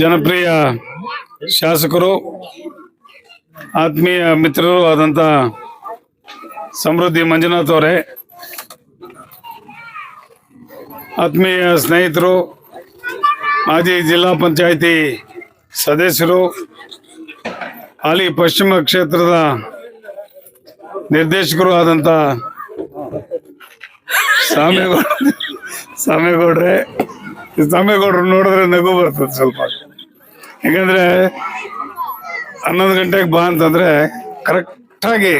ಜನಪ್ರಿಯ ಶಾಸಕರು, ಆತ್ಮೀಯ ಮಿತ್ರರು ಆದಂಥ ಸಮೃದ್ಧಿ ಮಂಜುನಾಥ್ ಅವರೇ, ಆತ್ಮೀಯ ಸ್ನೇಹಿತರು, ಮಾಜಿ ಜಿಲ್ಲಾ ಪಂಚಾಯಿತಿ ಸದಸ್ಯರು, ಹಾಲಿ ಪಶ್ಚಿಮ ಕ್ಷೇತ್ರದ ನಿರ್ದೇಶಕರು ಆದಂಥ ಸ್ವಾಮಿಗೌಡ ಸಾಮೇಗೌಡ್ರೆ ಈ ಸಾಮೇಗೌಡ್ರು ನೋಡಿದ್ರೆ ನಗು ಬರ್ತದೆ ಸ್ವಲ್ಪ. ಯಾಕಂದ್ರೆ ಹನ್ನೊಂದು ಗಂಟೆಗೆ ಬಾ ಅಂತಂದ್ರೆ ಕರೆಕ್ಟಾಗಿ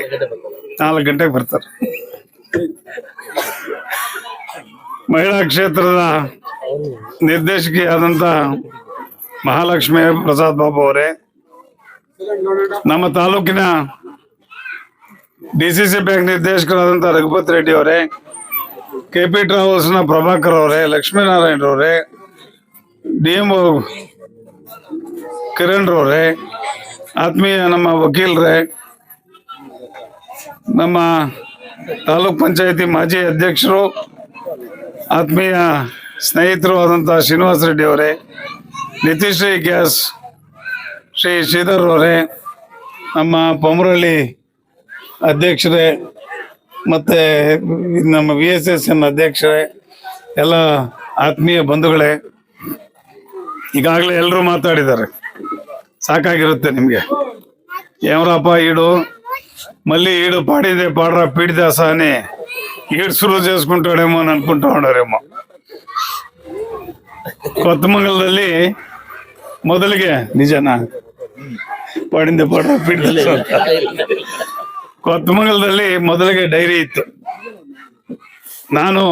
ನಾಲ್ಕು ಗಂಟೆಗೆ ಬರ್ತಾರೆ. ಮಹಿಳಾ ಕ್ಷೇತ್ರದ ನಿರ್ದೇಶಕಿ ಆದಂತ ಮಹಾಲಕ್ಷ್ಮಿ ಪ್ರಸಾದ್ ಬಾಬು ಅವರೇ, ನಮ್ಮ ತಾಲೂಕಿನ ಡಿ ಸಿ ಸಿ ಬ್ಯಾಂಕ್ ನಿರ್ದೇಶಕರಾದಂಥ ರಘುಪತ್ ರೆಡ್ಡಿ ಅವರೇ ಕೆ ಪಿ ಟ್ರಾವೆಲ್ಸ್ನ ಪ್ರಭಾಕರ್ ಅವರೇ, ಲಕ್ಷ್ಮೀನಾರಾಯಣ ಅವರೇ, ಡಿ ಎಂ ಕಿರಣ್ ರವರೇ ಆತ್ಮೀಯ ನಮ್ಮ ವಕೀಲರೇ, ನಮ್ಮ ತಾಲೂಕ್ ಪಂಚಾಯತಿ ಮಾಜಿ ಅಧ್ಯಕ್ಷರು, ಆತ್ಮೀಯ ಸ್ನೇಹಿತರು ಆದಂಥ ಶ್ರೀನಿವಾಸ ರೆಡ್ಡಿ ಅವರೇ ನಿತೀಶ್ರೀ ಗ್ಯಾಸ್ ಶ್ರೀ ಶ್ರೀಧರ್ ಅವರೇ, ನಮ್ಮ ಪೊಮರಳ್ಳಿ ಅಧ್ಯಕ್ಷರೇ ಮತ್ತೆ ನಮ್ಮ ವಿ ಎಸ್ ಎಸ್ ಎನ್ ಅಧ್ಯಕ್ಷರೇ, ಎಲ್ಲ ಆತ್ಮೀಯ ಬಂಧುಗಳೇ, ಈಗಾಗಲೇ ಎಲ್ಲರೂ ಮಾತಾಡಿದ್ದಾರೆ. ಸಾಕಾಗಿರುತ್ತೆ ನಿಮಗೆ. ಯಾವರಪ್ಪ ಈಡು, ಮಲ್ಲಿ ಈಡು ಪಾಡಿದೆ, ಪಾಡ್ರ పీడిదాస ಸಹನೆ ఈడు ಶುರು ಸೇರಿಸ್ಕೊಂಡೇಮೋ అని ಕೊತ್ತಮಂಗಲದಲ್ಲಿ ಮೊದಲಿಗೆ, ನಿಜನಾ? ಪಾಡಿಂದೆ, ಪಾಡ್ರ ಪೀಡಿದ ಕೊತ್ತಮಂಗಲದಲ್ಲಿ ಮೊದಲಿಗೆ ಡೈರಿ ಇತ್ತು. ನಾನು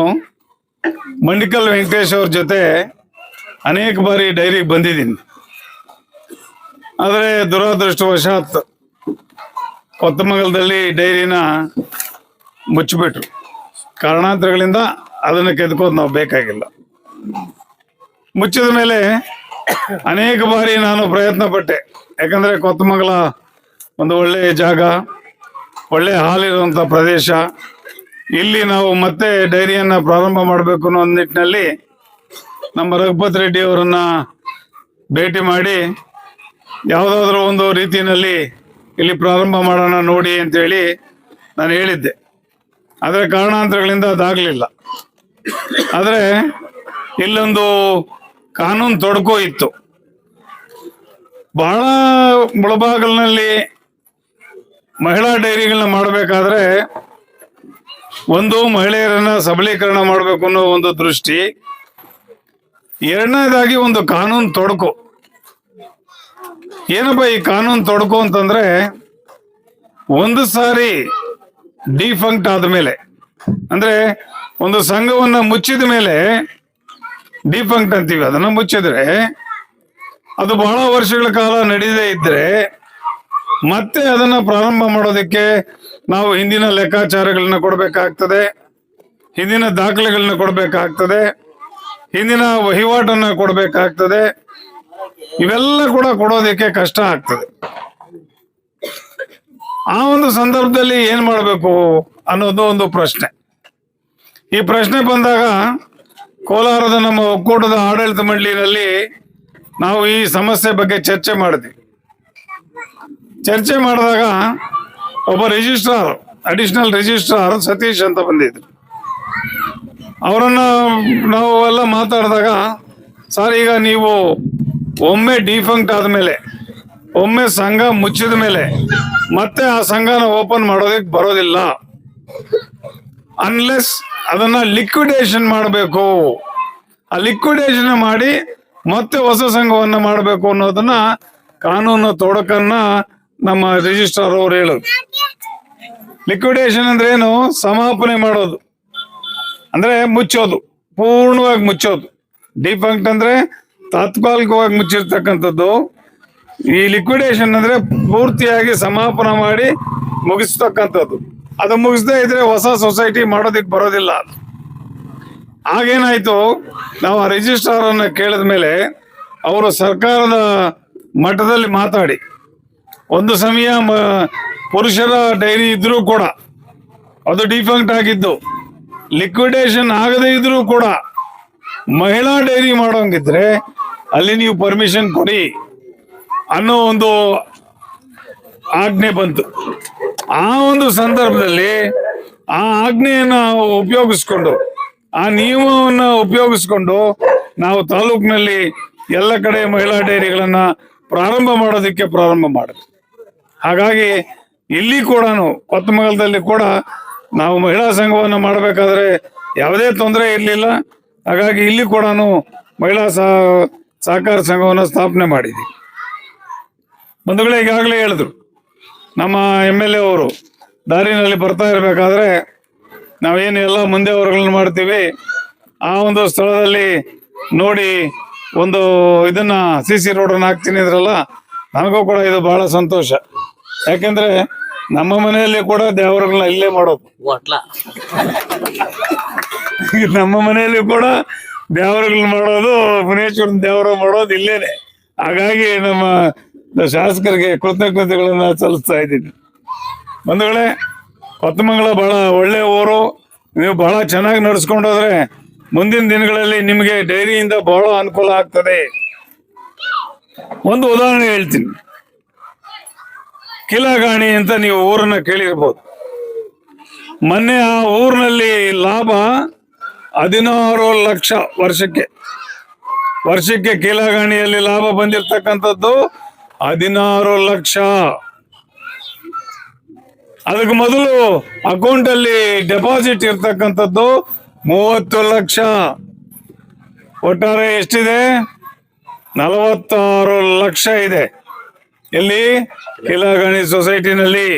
ಮಂಡಿಕಲ್ ವೆಂಕಟೇಶ್ ಅವ್ರ ಜೊತೆ ಅನೇಕ ಬಾರಿ ಡೈರಿಗೆ ಬಂದಿದ್ದೀನಿ. ಆದರೆ ದುರದೃಷ್ಟವಶಾತ್ ಕೊತ್ತಮಂಗಲದಲ್ಲಿ ಡೈರಿನ ಮುಚ್ಚಿಬಿಟ್ರು. ಕಾರಣಾಂತರಗಳಿಂದ ಅದನ್ನು ಕೆದ್ಕೋದು ನಾವು ಬೇಕಾಗಿಲ್ಲ. ಮುಚ್ಚಿದ ಮೇಲೆ ಅನೇಕ ಬಾರಿ ನಾನು ಪ್ರಯತ್ನ ಪಟ್ಟೆ ಯಾಕಂದ್ರೆ ಕೊತ್ತಮಂಗಲ ಒಂದು ಒಳ್ಳೆಯ ಜಾಗ. ಒಳ್ಳೆ ಹಾಲಿರುವಂಥ ಪ್ರದೇಶ. ಇಲ್ಲಿ ನಾವು ಮತ್ತೆ ಡೈರಿಯನ್ನು ಪ್ರಾರಂಭ ಮಾಡಬೇಕು ಅನ್ನೋ ನಿಟ್ಟಿನಲ್ಲಿ ನಮ್ಮ ರಘುಪತ್ ರೆಡ್ಡಿ ಅವರನ್ನ ಭೇಟಿ ಮಾಡಿ ಯಾವುದಾದ್ರೂ ಒಂದು ರೀತಿಯಲ್ಲಿ ಇಲ್ಲಿ ಪ್ರಾರಂಭ ಮಾಡೋಣ ನೋಡಿ ಅಂತೇಳಿ ನಾನು ಹೇಳಿದ್ದೆ. ಆದರೆ ಕಾರಣಾಂತರಗಳಿಂದ ಅದಾಗಲಿಲ್ಲ. ಆದರೆ ಇಲ್ಲೊಂದು ಕಾನೂನು ತೊಡಕು ಇತ್ತು. ಬಹಳ ಮುಳಬಾಗಲಿನಲ್ಲಿ ಮಹಿಳಾ ಡೈರಿಗಳನ್ನ ಮಾಡಬೇಕಾದ್ರೆ ಒಂದು ಮಹಿಳೆಯರನ್ನ ಸಬಲೀಕರಣ ಮಾಡಬೇಕು ಅನ್ನೋ ಒಂದು ದೃಷ್ಟಿ. ಎರಡನೇದಾಗಿ ಒಂದು ಕಾನೂನು ತೊಡಕು. ಏನಪ್ಪ ಈ ಕಾನೂನು ತೊಡಕು ಅಂತಂದ್ರೆ ಒಂದು ಸಾರಿ ಡಿಫಂಕ್ಟ್ ಆದ್ಮೇಲೆ, ಅಂದ್ರೆ ಒಂದು ಸಂಘವನ್ನ ಮುಚ್ಚಿದ ಮೇಲೆ ಡಿಫಂಕ್ಟ್ ಅಂತೀವಿ. ಅದನ್ನ ಮುಚ್ಚಿದ್ರೆ ಅದು ಬಹಳ ವರ್ಷಗಳ ಕಾಲ ನಡೀದೇ ಇದ್ರೆ ಮತ್ತೆ ಅದನ್ನ ಪ್ರಾರಂಭ ಮಾಡೋದಕ್ಕೆ ನಾವು ಹಿಂದಿನ ಲೆಕ್ಕಾಚಾರಗಳನ್ನ ಕೊಡಬೇಕಾಗ್ತದೆ, ಹಿಂದಿನ ದಾಖಲೆಗಳನ್ನ ಕೊಡಬೇಕಾಗ್ತದೆ, ಹಿಂದಿನ ವಹಿವಾಟನ್ನ ಕೊಡಬೇಕಾಗ್ತದೆ. ಇವೆಲ್ಲ ಕೂಡ ಕೊಡೋದಕ್ಕೆ ಕಷ್ಟ ಆಗ್ತದೆ. ಆ ಒಂದು ಸಂದರ್ಭದಲ್ಲಿ ಏನ್ ಮಾಡಬೇಕು ಅನ್ನೋದು ಒಂದು ಪ್ರಶ್ನೆ. ಈ ಪ್ರಶ್ನೆ ಬಂದಾಗ ಕೋಲಾರದ ನಮ್ಮ ಒಕ್ಕೂಟದ ಆಡಳಿತ ಮಂಡಳಿನಲ್ಲಿ ನಾವು ಈ ಸಮಸ್ಯೆ ಬಗ್ಗೆ ಚರ್ಚೆ ಮಾಡಿದ್ವಿ. ಚರ್ಚೆ ಮಾಡಿದಾಗ ಒಬ್ಬ ರಿಜಿಸ್ಟ್ರಾರ್ ಅಡಿಷನಲ್ ರಿಜಿಸ್ಟ್ರಾರ್ ಸತೀಶ್ ಅಂತ ಬಂದಿದ್ರು. ಅವರನ್ನು ನಾವು ಎಲ್ಲ ಮಾತಾಡಿದಾಗ, ಸರ್, ಈಗ ನೀವು ಒಮ್ಮೆ ಡಿಫಂಕ್ಟ್ ಆದಮೇಲೆ, ಒಮ್ಮೆ ಸಂಘ ಮುಚ್ಚಿದ ಮೇಲೆ ಮತ್ತೆ ಆ ಸಂಘನ ಓಪನ್ ಮಾಡೋದಕ್ಕೆ ಬರೋದಿಲ್ಲ. ಅನ್ಲೆಸ್ ಅದನ್ನ ಲಿಕ್ವಿಡೇಷನ್ ಮಾಡಬೇಕು. ಆ ಲಿಕ್ವಿಡೇಷನ್ ಮಾಡಿ ಮತ್ತೆ ಹೊಸ ಸಂಘವನ್ನು ಮಾಡಬೇಕು ಅನ್ನೋದನ್ನ ಕಾನೂನು ತೊಡಕನ್ನ ನಮ್ಮ ರಿಜಿಸ್ಟ್ರಾರ್ ಅವರು ಹೇಳೋದು. ಲಿಕ್ವಿಡೇಷನ್ ಅಂದ್ರೆ ಏನು? ಸಮಾಪನೆ ಮಾಡೋದು. ಅಂದ್ರೆ ಮುಚ್ಚೋದು. ಪೂರ್ಣವಾಗಿ ಮುಚ್ಚೋದು. ಡಿಫಂಕ್ಟ್ ಅಂದ್ರೆ ತಾತ್ಕಾಲಿಕವಾಗಿ ಮುಚ್ಚಿರ್ತಕ್ಕಂಥದ್ದು. ಈ ಲಿಕ್ವಿಡೇಷನ್ ಅಂದ್ರೆ ಪೂರ್ತಿಯಾಗಿ ಸಮಾಪನ ಮಾಡಿ ಮುಗಿಸ್ತಕ್ಕಂಥದ್ದು. ಅದು ಮುಗಿಸದೇ ಇದ್ರೆ ಹೊಸ ಸೊಸೈಟಿ ಮಾಡೋದಕ್ಕೆ ಬರೋದಿಲ್ಲ ಆಗೇನಾಯ್ತು ನಾವು ಆ ರಿಜಿಸ್ಟ್ರಾರ್ ಅನ್ನ ಕೇಳಿದ ಮೇಲೆ ಅವರು ಸರ್ಕಾರದ ಮಟ್ಟದಲ್ಲಿ ಮಾತಾಡಿ. ಒಂದು ಸಮಯ ಪುರುಷರ ಡೈರಿ ಇದ್ರೂ ಕೂಡ ಅದು ಡಿಫಂಕ್ಟ್ ಆಗಿದ್ದು, ಲಿಕ್ವಿಡೇಷನ್ ಆಗದೇ ಇದ್ರೂ ಕೂಡ ಮಹಿಳಾ ಡೈರಿ ಮಾಡೋಂಗಿದ್ರೆ ಅಲ್ಲಿ ನೀವು ಪರ್ಮಿಷನ್ ಕೊಡಿ ಅನ್ನೋ ಒಂದು ಆಜ್ಞೆ ಬಂತು. ಆ ಒಂದು ಸಂದರ್ಭದಲ್ಲಿ ಆ ಆಜ್ಞೆಯನ್ನು ಉಪಯೋಗಿಸ್ಕೊಂಡು, ಆ ನಿಯಮವನ್ನು ಉಪಯೋಗಿಸ್ಕೊಂಡು ನಾವು ತಾಲೂಕಿನಲ್ಲಿ ಎಲ್ಲ ಕಡೆ ಮಹಿಳಾ ಡೈರಿಗಳನ್ನು ಪ್ರಾರಂಭ ಮಾಡೋದಕ್ಕೆ ಪ್ರಾರಂಭ ಮಾಡಿದ್ವಿ. ಹಾಗಾಗಿ ಇಲ್ಲಿ ಕೂಡ ಕೊತ್ತಮಗಲದಲ್ಲಿ ಕೂಡ ನಾವು ಮಹಿಳಾ ಸಂಘವನ್ನು ಮಾಡಬೇಕಾದ್ರೆ ಯಾವುದೇ ತೊಂದರೆ ಇರಲಿಲ್ಲ. ಹಾಗಾಗಿ ಇಲ್ಲಿ ಕೂಡ ಮಹಿಳಾ ಸಹ- ಸಹಕಾರ ಸಂಘವನ್ನು ಸ್ಥಾಪನೆ ಮಾಡಿದ್ವಿ. ಬಂಧುಗಳೇ ಈಗಾಗಲೇ ಹೇಳಿದ್ರು, ನಮ್ಮ ಎಂ ಎಲ್ ಎ ಅವರು ದಾರಿನಲ್ಲಿ ಬರ್ತಾ ಇರಬೇಕಾದ್ರೆ ನಾವೇನು ಎಲ್ಲ ಮುಂದೆ ವರ್ಗಗಳನ್ನು ಮಾಡ್ತೀವಿ. ಆ ಒಂದು ಸ್ಥಳದಲ್ಲಿ ನೋಡಿ ಒಂದು ಇದನ್ನ ಸಿ ಸಿ ರೋಡನ್ನು ಹಾಕ್ತೀನಿ ಇದ್ರಲ್ಲ ನನಗೂ ಕೂಡ ಇದು ಬಹಳ ಸಂತೋಷ. ಯಾಕಂದ್ರೆ ನಮ್ಮ ಮನೆಯಲ್ಲಿ ಕೂಡ ದೇವರುಗಳನ್ನ ಇಲ್ಲೇ ಮಾಡೋದು. ನಮ್ಮ ಮನೆಯಲ್ಲಿ ಕೂಡ ದೇವರುಗಳನ್ನ ಮಾಡೋದು ಮುನೇಶ್ವರನ ದೇವರು ಮಾಡೋದು ಇಲ್ಲೇನೆ. ಹಾಗಾಗಿ ನಮ್ಮ ಶಾಸಕರಿಗೆ ಕೃತಜ್ಞತೆಗಳನ್ನ ಸಲ್ಲಿಸ್ತಾ ಇದ್ದೀನಿ. ಬಂಧುಗಳೇ ಕೊತ್ತಮಂಗಲ ಬಹಳ ಒಳ್ಳೆ ಊರು. ನೀವು ಬಹಳ ಚೆನ್ನಾಗಿ ನಡೆಸ್ಕೊಂಡೋದ್ರೆ ಮುಂದಿನ ದಿನಗಳಲ್ಲಿ ನಿಮಗೆ ಡೈರಿಯಿಂದ ಬಹಳ ಅನುಕೂಲ ಆಗ್ತದೆ. ಒಂದು ಉದಾಹರಣೆ ಹೇಳ್ತೀನಿ. ಕಿಲಾಗಾಣಿ ಅಂತ ನೀವು ಊರನ್ನ ಕೇಳಿರ್ಬೋದು. ಮೊನ್ನೆ ಆ ಊರಿನಲ್ಲಿ ಲಾಭ ಹದಿನಾರು ಲಕ್ಷ ವರ್ಷಕ್ಕೆ. ವರ್ಷಕ್ಕೆ ಕೀಲಾಗಾಣಿಯಲ್ಲಿ ಲಾಭ ಬಂದಿರತಕ್ಕಂಥದ್ದು ಹದಿನಾರು ಲಕ್ಷ. ಅದಕ್ಕೆ ಮೊದಲು ಅಕೌಂಟ್ ಅಲ್ಲಿ ಡೆಪಾಸಿಟ್ ಇರ್ತಕ್ಕಂಥದ್ದು ಮೂವತ್ತು ಲಕ್ಷ. ಒಟ್ಟಾರೆ ಎಷ್ಟಿದೆ? ನಲವತ್ತಾರು ಲಕ್ಷ ಇದೆ. ಎಲ್ಲಿ? ಕೀಲಗಾಣಿ ಸೊಸೈಟಿನಲ್ಲಿ.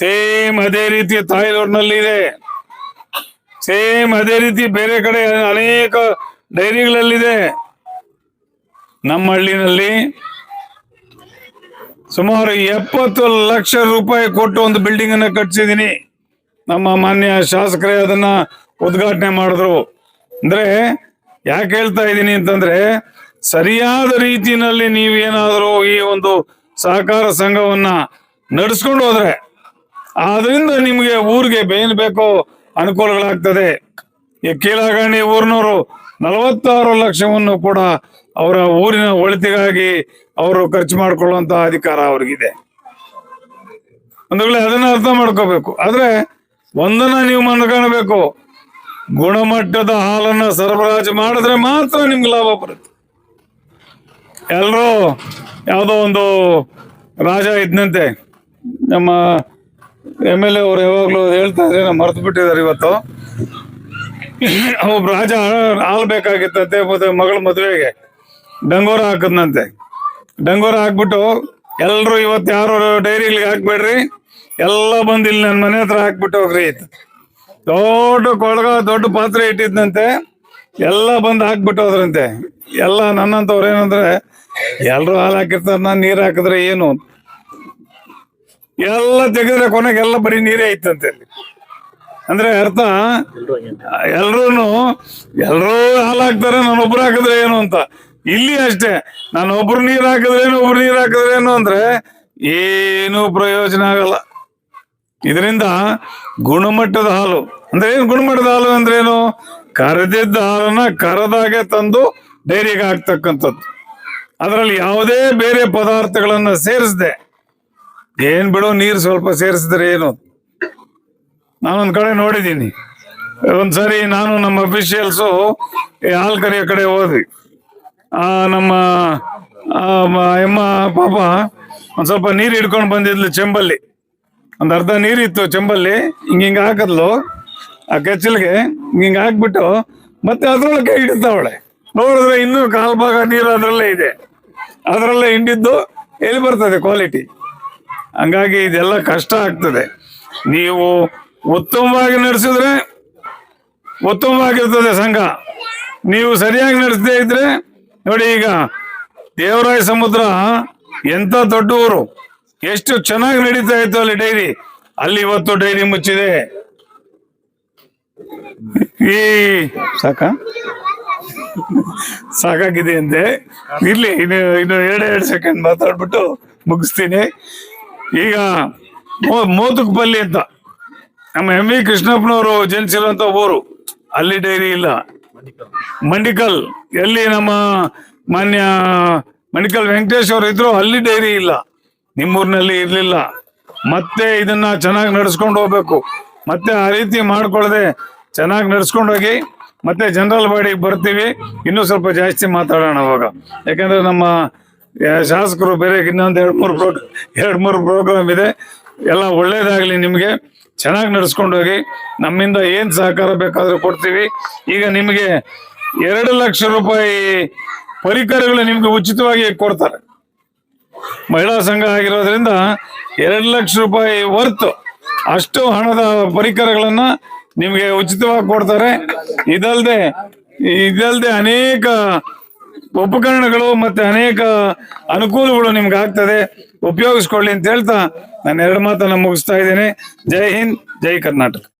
ಸೇಮ್ ಅದೇ ರೀತಿ ತಾಯ್ಲೂರಿನಲ್ಲಿ ಇದೆ. ಸೇಮ್ ಅದೇ ರೀತಿ ಬೇರೆ ಕಡೆ ಅನೇಕ ಡೈರಿಗಳಲ್ಲಿದೆ. ನಮ್ಮ ಹಳ್ಳಿನಲ್ಲಿ ಸುಮಾರು ಎಪ್ಪತ್ತು ಲಕ್ಷ ರೂಪಾಯಿ ಕೊಟ್ಟು ಒಂದು ಬಿಲ್ಡಿಂಗ್ ಅನ್ನ ಕಟ್ಸಿದೀನಿ ನಮ್ಮ ಮಾನ್ಯ ಶಾಸಕರೇ ಅದನ್ನ ಉದ್ಘಾಟನೆ ಮಾಡಿದ್ರು. ಅಂದ್ರೆ ಯಾಕೆ ಹೇಳ್ತಾ ಇದ್ದೀನಿ ಅಂತಂದ್ರೆ ಸರಿಯಾದ ರೀತಿಯಲ್ಲಿ ನೀವೇನಾದರೂ ಈ ಒಂದು ಸಹಕಾರ ಸಂಘವನ್ನ ನಡೆಸ್ಕೊಂಡು ಹೋದ್ರೆ ಆದ್ರಿಂದ ನಿಮಗೆ ಊರಿಗೆ ಬೇನ್ ಬೇಕೋ ಅನುಕೂಲಗಳಾಗ್ತದೆ. ಈ ಕೀಲಗಾಣಿ ಊರಿನವರು ನಲವತ್ತಾರು ಲಕ್ಷವನ್ನು ಕೂಡ ಅವರ ಊರಿನ ಒಳಿತಿಗಾಗಿ ಅವರು ಖರ್ಚು ಮಾಡಿಕೊಳ್ಳುವಂತ ಅಧಿಕಾರ ಅವ್ರಿಗಿದೆ. ಒಂದು ವೇಳೆ ಅದನ್ನ ಅರ್ಥ ಮಾಡ್ಕೋಬೇಕು. ಆದ್ರೆ ಒಂದನ್ನ ನೀವು ಮನ್ಕೊಳ್ಬೇಕು ಗುಣಮಟ್ಟದ ಹಾಲನ್ನ ಸರಬರಾಜು ಮಾಡಿದ್ರೆ ಮಾತ್ರ ನಿಮ್ಗೆ ಲಾಭ ಬರುತ್ತೆ. ಎಲ್ಲರೂ ಯಾವುದೋ ಒಂದು ರಾಜ ಇದ್ದಂತೆ ನಮ್ಮ ಎಂ ಎಲ್ ಎ ಅವ್ರು ಯಾವಾಗಲೂ ಹೇಳ್ತಾ ಇದ್ರೆ ನಾವು ಮರೆತು ಬಿಟ್ಟಿದ್ದಾರೆ ಇವತ್ತು. ಒಬ್ಬ ರಾಜ ಆಳ್ಬೇಕಾಗಿತ್ತಂತೆ ಬೇಕಾಗಿತ್ತಂತೆ, ಮತ್ತೆ ಮಗಳ ಮದುವೆಗೆ ಡಂಗೋರ ಹಾಕದ್ನಂತೆ. ಡಂಗೋರ ಹಾಕ್ಬಿಟ್ಟು ಎಲ್ಲರೂ ಇವತ್ತು ಯಾರು ಡೈರಿಗಳಿಗೆ ಹಾಕ್ಬೇಡ್ರಿ, ಎಲ್ಲ ಬಂದು ಇಲ್ಲಿ ನನ್ನ ಮನೆ ಹತ್ರ ಹಾಕ್ಬಿಟ್ಟು ಹೋಗ್ರಿ ದೊಡ್ಡ ಕೊಳಗ, ದೊಡ್ಡ ಪಾತ್ರೆ ಇಟ್ಟಿದ್ನಂತೆ. ಎಲ್ಲ ಬಂದು ಹಾಕ್ಬಿಟ್ಟು ಹೋದ್ರಂತೆ. ಎಲ್ಲ ನನ್ನಂತವ್ರು ಏನಂದ್ರೆ, ಎಲ್ರು ಹಾಲು ಹಾಕಿರ್ತಾರ, ನಾನು ನೀರು ಹಾಕಿದ್ರೆ ಏನು? ಎಲ್ಲ ತೆಗೆದ್ರೆ ಕೊನೆಗೆ ಎಲ್ಲ ಬರೀ ನೀರೇ ಐತಂತೆ ಅಂದ್ರೆ ಅರ್ಥ? ಎಲ್ರೂ ಎಲ್ಲರೂ ಹಾಲು ಹಾಕ್ತಾರೆ, ನಾನು ಒಬ್ರು ಹಾಕಿದ್ರೆ ಏನು ಅಂತ. ಇಲ್ಲಿ ಅಷ್ಟೇ, ನಾನು ಒಬ್ರು ನೀರು ಹಾಕಿದ್ರೆ ಏನು ಒಬ್ರು ನೀರು ಹಾಕಿದ್ರೆ ಏನು ಅಂದ್ರೆ ಏನು ಪ್ರಯೋಜನ ಆಗಲ್ಲ. ಇದರಿಂದ ಗುಣಮಟ್ಟದ ಹಾಲು, ಅಂದ್ರೆ ಏನು ಗುಣಮಟ್ಟದ ಹಾಲು ಅಂದ್ರೆ ಏನು? ಕರೆದಿದ್ದ ಹಾಲನ್ನ ಕರೆದಾಗೆ ತಂದು ಡೈರಿಗೆ ಹಾಕ್ತಕ್ಕಂಥದ್ದು. ಅದರಲ್ಲಿ ಯಾವುದೇ ಬೇರೆ ಪದಾರ್ಥಗಳನ್ನು ಸೇರಿಸದೆ. ಏನ್ ಬಿಡು, ನೀರು ಸ್ವಲ್ಪ ಸೇರಿಸಿದ್ರೆ ಏನು? ನಾನೊಂದ್ ಕಡೆ ನೋಡಿದ್ದೀನಿ ಒಂದ್ಸರಿ ನಾನು ನಮ್ಮ ಅಫಿಷಿಯಲ್ಸು ಹಾಲು ಕರೆಯ ಕಡೆ ಹೋದ್ವಿ. ಆ ನಮ್ಮ ಎಮ್ಮ ಪಾಪ ಒಂದ್ ಸ್ವಲ್ಪ ನೀರು ಹಿಡ್ಕೊಂಡು ಬಂದಿದ್ಲು ಚೆಂಬಲ್ಲಿ. ಒಂದ್ ಅರ್ಧ ನೀರಿತ್ತು ಚೆಂಬಲ್ಲಿ, ಹಿಂಗ ಹಿಂಗ ಹಾಕದ್ಲು. ಆ ಕೆಚ್ಚಲಿಗೆ ಹಿಂಗೆ ಹಾಕ್ಬಿಟ್ಟು ಮತ್ತೆ ಅದ್ರೊಳಗೆ ಹಿಡಿತಾವಳೆ ನೋಡಿದ್ರೆ ಇನ್ನೂ ಕಾಲ್ ಭಾಗ ನೀರು ಅದ್ರಲ್ಲೇ ಇದೆ. ಅದರಲ್ಲೇ ಹಿಂಡಿದ್ದು ಎಲ್ಲಿ ಬರ್ತದೆ ಕ್ವಾಲಿಟಿ ಹಂಗಾಗಿ ಇದೆಲ್ಲ ಕಷ್ಟ ಆಗ್ತದೆ. ನೀವು ಉತ್ತಮವಾಗಿ ನಡೆಸಿದ್ರೆ ಉತ್ತಮವಾಗಿರ್ತದೆ ಸಂಘ. ನೀವು ಸರಿಯಾಗಿ ನಡೆಸದೇ ಇದ್ರೆ, ನೋಡಿ ಈಗ ದೇವರಾಯ ಸಮುದ್ರ ಎಂತ ದೊಡ್ಡ ಊರು. ಎಷ್ಟು ಚೆನ್ನಾಗಿ ನಡೀತಾ ಇತ್ತು ಅಲ್ಲಿ ಡೈರಿ. ಅಲ್ಲಿ ಇವತ್ತು ಡೈರಿ ಮುಚ್ಚಿದೆ. ಈ ಸಾಕ? ಸಾಕಾಗಿದೆ ಅಂತೆ ಇರ್ಲಿ, ಇನ್ನು ಇನ್ನು ಎರಡು ಸೆಕೆಂಡ್ ಮಾತಾಡ್ಬಿಟ್ಟು ಮುಗಿಸ್ತೀನಿ. ಈಗ ಮೋತುಕ್ ಬಲ್ಲಿ ಅಂತ. ನಮ್ಮ ಎಂ ವಿ ಕೃಷ್ಣಪ್ಪನವರು ಜನಿಸಿರುವಂತ ಊರು. ಅಲ್ಲಿ ಡೈರಿ ಇಲ್ಲ. ಮಂಡಿಕಲ್. ಎಲ್ಲಿ ನಮ್ಮ ಮಾನ್ಯ ಮಂಡಿಕಲ್ ವೆಂಕಟೇಶ್ ಅವರು ಇದ್ರು, ಅಲ್ಲಿ ಡೈರಿ ಇಲ್ಲ. ನಿಮ್ಮೂರಿನಲ್ಲಿ ಇರಲಿಲ್ಲ. ಮತ್ತೆ ಇದನ್ನ ಚೆನ್ನಾಗಿ ನಡೆಸ್ಕೊಂಡು ಹೋಗ್ಬೇಕು. ಮತ್ತೆ ಆ ರೀತಿ ಮಾಡ್ಕೊಳ್ಳದೆ ಚೆನ್ನಾಗಿ ನಡ್ಸ್ಕೊಂಡು ಹೋಗಿ, ಮತ್ತೆ ಜನರಲ್ ಬಾಡಿಗೆ ಬರ್ತೀವಿ. ಇನ್ನೂ ಸ್ವಲ್ಪ ಜಾಸ್ತಿ ಮಾತಾಡೋಣ ಅವಾಗ. ಯಾಕಂದ್ರೆ ನಮ್ಮ ಶಾಸಕರು ಬೇರೆ ಇನ್ನೊಂದು ಎರಡು ಮೂರು ಪ್ರೋಗ್ ಎರಡು ಮೂರು ಪ್ರೋಗ್ರಾಮ್ ಇದೆ. ಎಲ್ಲ ಒಳ್ಳೇದಾಗಲಿ ನಿಮಗೆ. ಚೆನ್ನಾಗಿ ನಡ್ಸ್ಕೊಂಡು ಹೋಗಿ. ನಮ್ಮಿಂದ ಏನು ಸಹಕಾರ ಬೇಕಾದರೂ ಕೊಡ್ತೀವಿ. ಈಗ ನಿಮಗೆ ಎರಡು ಲಕ್ಷ ರೂಪಾಯಿ ಪರಿಕರಗಳು ನಿಮ್ಗೆ ಉಚಿತವಾಗಿ ಕೊಡ್ತಾರೆ. ಮಹಿಳಾ ಸಂಘ ಆಗಿರೋದ್ರಿಂದ ಎರಡು ಲಕ್ಷ ರೂಪಾಯಿ ವರ್ತು ಅಷ್ಟು ಹಣದ ಪರಿಕರಗಳನ್ನ ನಿಮಗೆ ಉಚಿತವಾಗಿ ಕೊಡ್ತಾರೆ. ಇದಲ್ದೆ ಇದಲ್ದೆ ಅನೇಕ ಉಪಕರಣಗಳು ಮತ್ತೆ ಅನೇಕ ಅನುಕೂಲಗಳು ನಿಮ್ಗೆ ಆಗ್ತದೆ. ಉಪಯೋಗಿಸ್ಕೊಳ್ಳಿ ಅಂತ ಹೇಳ್ತಾ ನಾನು ಎರಡು ಮಾತನ್ನ ಮುಗಿಸ್ತಾ ಇದ್ದೇನೆ. ಜೈ ಹಿಂದ್, ಜೈ ಕರ್ನಾಟಕ.